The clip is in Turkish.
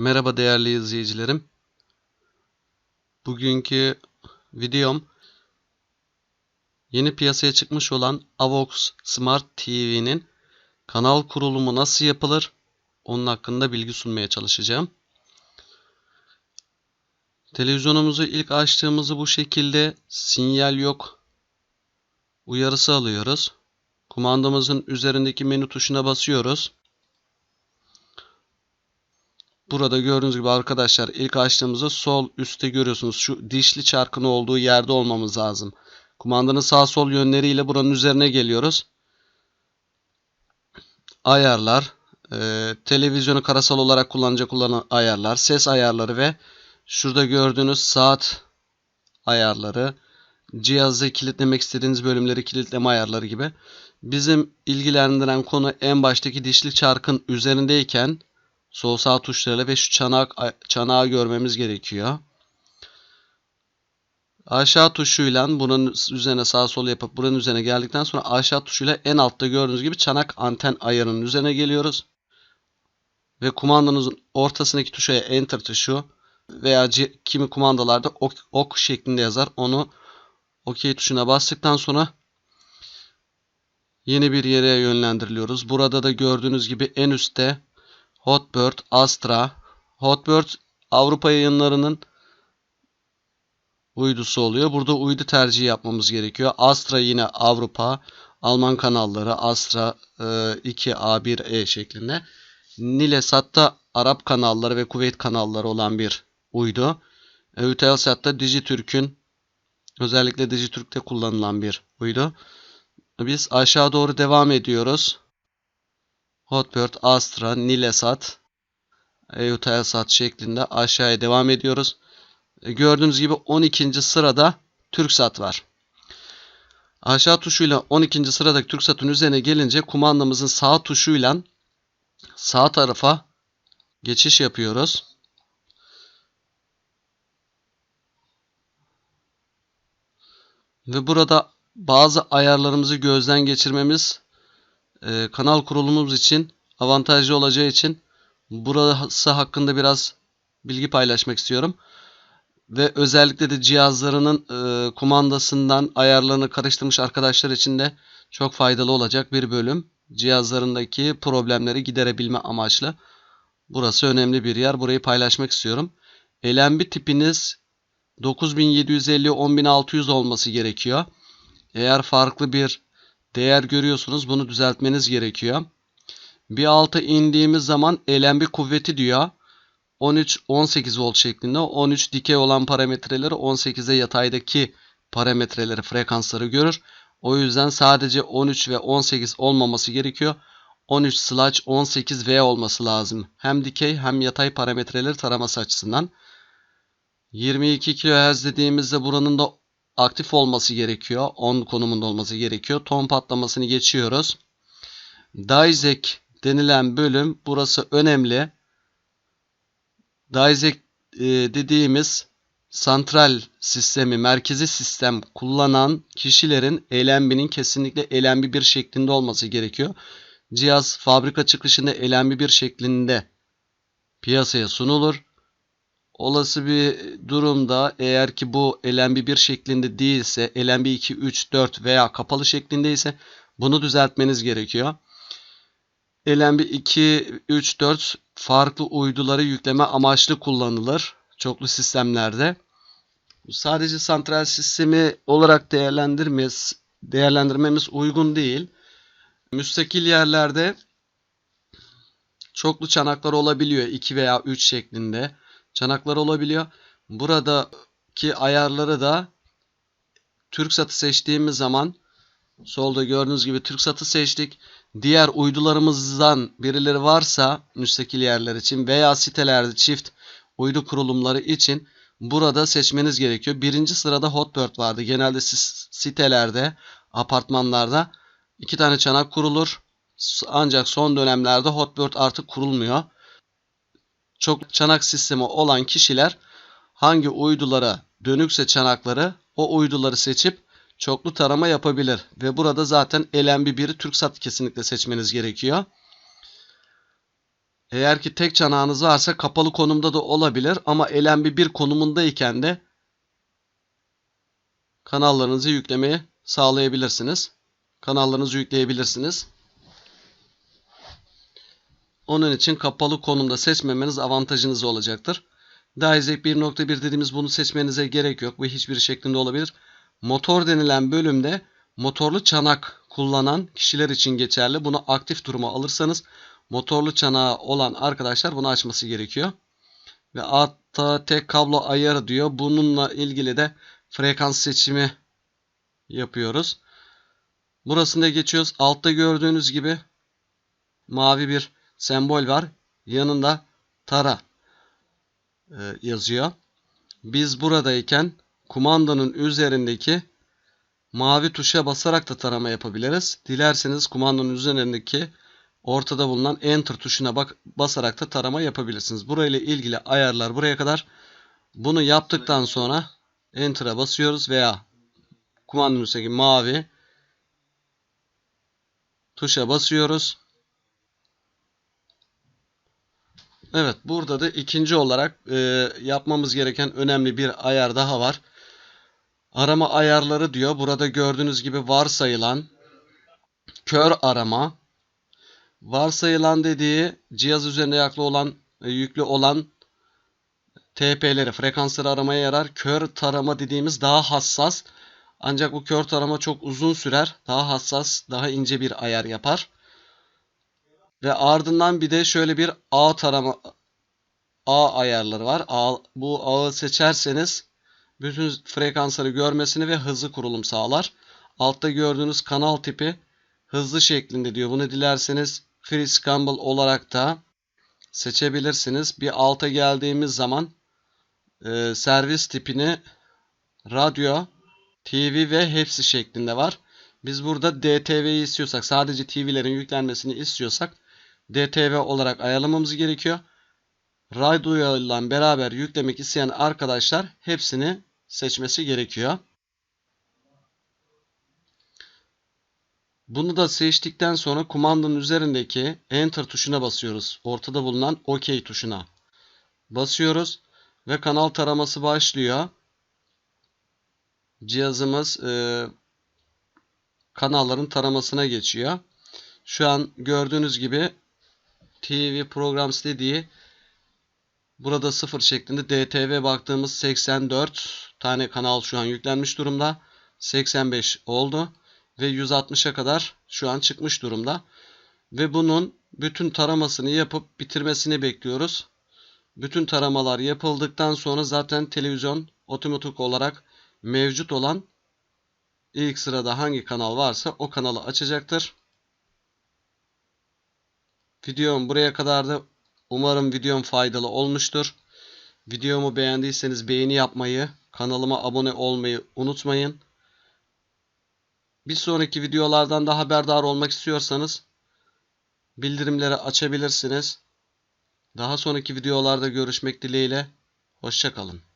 Merhaba değerli izleyicilerim. Bugünkü videom yeni piyasaya çıkmış olan Avox Smart TV'nin kanal kurulumu nasıl yapılır onun hakkında bilgi sunmaya çalışacağım. Televizyonumuzu ilk açtığımızı bu şekilde sinyal yok uyarısı alıyoruz. Kumandamızın üzerindeki menü tuşuna basıyoruz. Burada gördüğünüz gibi arkadaşlar ilk açtığımızda sol üstte görüyorsunuz. Şu dişli çarkın olduğu yerde olmamız lazım. Kumandanın sağ sol yönleriyle buranın üzerine geliyoruz. Ayarlar. E, televizyonu karasal olarak kullanacak olan ayarlar. Ses ayarları ve şurada gördüğünüz saat ayarları. Cihazı kilitlemek istediğiniz bölümleri kilitleme ayarları gibi. Bizim ilgilendiren konu en baştaki dişli çarkın üzerindeyken sol sağ tuşlarıyla ve şu çanak çanağı görmemiz gerekiyor. Aşağı tuşuyla bunun üzerine sağ sol yapıp buranın üzerine geldikten sonra aşağı tuşuyla en altta gördüğünüz gibi çanak anten ayarının üzerine geliyoruz. Ve kumandanızın ortasındaki tuşa enter tuşu veya kimi kumandalarda ok, ok şeklinde yazar. Onu OK tuşuna bastıktan sonra yeni bir yere yönlendiriliyoruz. Burada da gördüğünüz gibi en üstte Hotbird, Astra. Hotbird Avrupa yayınlarının uydusu oluyor. Burada uydu tercihi yapmamız gerekiyor. Astra yine Avrupa, Alman kanalları Astra 2 A1E şeklinde. Nilesat'ta Arap kanalları ve Kuveyt kanalları olan bir uydu. Eutelsat'ta Dijitürk'ün özellikle Dijitürk'te kullanılan bir uydu. Biz aşağı doğru devam ediyoruz. Hotbird, Astra, Nilesat, Eutelsat şeklinde aşağıya devam ediyoruz. E, gördüğünüz gibi 12. sırada TürkSat var. Aşağı tuşuyla 12. sıradaki TürkSat'ın üzerine gelince kumandamızın sağ tuşuyla sağ tarafa geçiş yapıyoruz. Ve burada bazı ayarlarımızı gözden geçirmemiz e, kanal kurulumumuz için avantajlı olacağı için burası hakkında biraz bilgi paylaşmak istiyorum. Ve özellikle de cihazlarının e, kumandasından ayarlarını karıştırmış arkadaşlar için de çok faydalı olacak bir bölüm. Cihazlarındaki problemleri giderebilme amaçlı. Burası önemli bir yer. Burayı paylaşmak istiyorum. LNB tipiniz 9750 10600 olması gerekiyor. Eğer farklı bir değer görüyorsunuz bunu düzeltmeniz gerekiyor. Bir alta indiğimiz zaman LNB kuvveti diyor. 13-18 volt şeklinde 13 dikey olan parametreleri 18'e yataydaki parametreleri frekansları görür. O yüzden sadece 13 ve 18 olmaması gerekiyor. 13 slash 18 V olması lazım. Hem dikey hem yatay parametreleri taraması açısından. 22 kHz dediğimizde buranın da aktif olması gerekiyor. 10 konumunda olması gerekiyor. Ton patlamasını geçiyoruz. Dizek denilen bölüm burası önemli. Dizek e, dediğimiz santral sistemi, merkezi sistem kullanan kişilerin LNB'nin kesinlikle LNB bir şeklinde olması gerekiyor. Cihaz fabrika çıkışında LNB bir şeklinde piyasaya sunulur. Olası bir durumda eğer ki bu LNB1 şeklinde değilse LNB2, 3, 4 veya kapalı şeklinde ise bunu düzeltmeniz gerekiyor. LNB2, 3, 4 farklı uyduları yükleme amaçlı kullanılır çoklu sistemlerde. Sadece santral sistemi olarak değerlendirmemiz, değerlendirmemiz uygun değil. Müstakil yerlerde çoklu çanaklar olabiliyor 2 veya 3 şeklinde çanaklar olabiliyor. Buradaki ayarları da TürkSat'ı seçtiğimiz zaman solda gördüğünüz gibi TürkSat'ı seçtik. Diğer uydularımızdan birileri varsa müstakil yerler için veya sitelerde çift uydu kurulumları için burada seçmeniz gerekiyor. Birinci sırada Hotbird vardı. Genelde sitelerde, apartmanlarda iki tane çanak kurulur. Ancak son dönemlerde Hotbird artık kurulmuyor çok çanak sistemi olan kişiler hangi uydulara dönükse çanakları o uyduları seçip çoklu tarama yapabilir. Ve burada zaten LNB1'i TürkSat kesinlikle seçmeniz gerekiyor. Eğer ki tek çanağınız varsa kapalı konumda da olabilir ama LNB1 konumundayken de kanallarınızı yüklemeyi sağlayabilirsiniz. Kanallarınızı yükleyebilirsiniz. Onun için kapalı konumda seçmemeniz avantajınız olacaktır. Dizek 1.1 dediğimiz bunu seçmenize gerek yok. Bu hiçbir şeklinde olabilir. Motor denilen bölümde motorlu çanak kullanan kişiler için geçerli. Bunu aktif duruma alırsanız motorlu çanağı olan arkadaşlar bunu açması gerekiyor. Ve tek kablo ayarı diyor. Bununla ilgili de frekans seçimi yapıyoruz. Burasında geçiyoruz. Altta gördüğünüz gibi mavi bir sembol var. Yanında tara e, yazıyor. Biz buradayken kumandanın üzerindeki mavi tuşa basarak da tarama yapabiliriz. Dilerseniz kumandanın üzerindeki ortada bulunan enter tuşuna bak basarak da tarama yapabilirsiniz. Burayla ilgili ayarlar buraya kadar. Bunu yaptıktan sonra enter'a basıyoruz veya kumandanın üstteki mavi tuşa basıyoruz. Evet burada da ikinci olarak e, yapmamız gereken önemli bir ayar daha var. Arama ayarları diyor. Burada gördüğünüz gibi varsayılan kör arama. Varsayılan dediği cihaz üzerinde yaklı olan e, yüklü olan TP'leri, frekansları aramaya yarar. Kör tarama dediğimiz daha hassas. Ancak bu kör tarama çok uzun sürer. Daha hassas, daha ince bir ayar yapar. Ve ardından bir de şöyle bir ağ tarama ağ ayarları var. Ağ, bu ağı seçerseniz bütün frekansları görmesini ve hızlı kurulum sağlar. Altta gördüğünüz kanal tipi hızlı şeklinde diyor. Bunu dilerseniz free scramble olarak da seçebilirsiniz. Bir alta geldiğimiz zaman e, servis tipini radyo, TV ve hepsi şeklinde var. Biz burada DTV'yi istiyorsak, sadece TV'lerin yüklenmesini istiyorsak DTV olarak ayarlamamız gerekiyor. Radyo ile beraber yüklemek isteyen arkadaşlar hepsini seçmesi gerekiyor. Bunu da seçtikten sonra kumandanın üzerindeki Enter tuşuna basıyoruz. Ortada bulunan OK tuşuna basıyoruz ve kanal taraması başlıyor. Cihazımız e, kanalların taramasına geçiyor. Şu an gördüğünüz gibi TV Programs dediği burada sıfır şeklinde DTV baktığımız 84 tane kanal şu an yüklenmiş durumda. 85 oldu ve 160'a kadar şu an çıkmış durumda. Ve bunun bütün taramasını yapıp bitirmesini bekliyoruz. Bütün taramalar yapıldıktan sonra zaten televizyon otomatik olarak mevcut olan ilk sırada hangi kanal varsa o kanalı açacaktır. Videom buraya kadardı. Umarım videom faydalı olmuştur. Videomu beğendiyseniz beğeni yapmayı, kanalıma abone olmayı unutmayın. Bir sonraki videolardan da haberdar olmak istiyorsanız bildirimleri açabilirsiniz. Daha sonraki videolarda görüşmek dileğiyle. Hoşçakalın.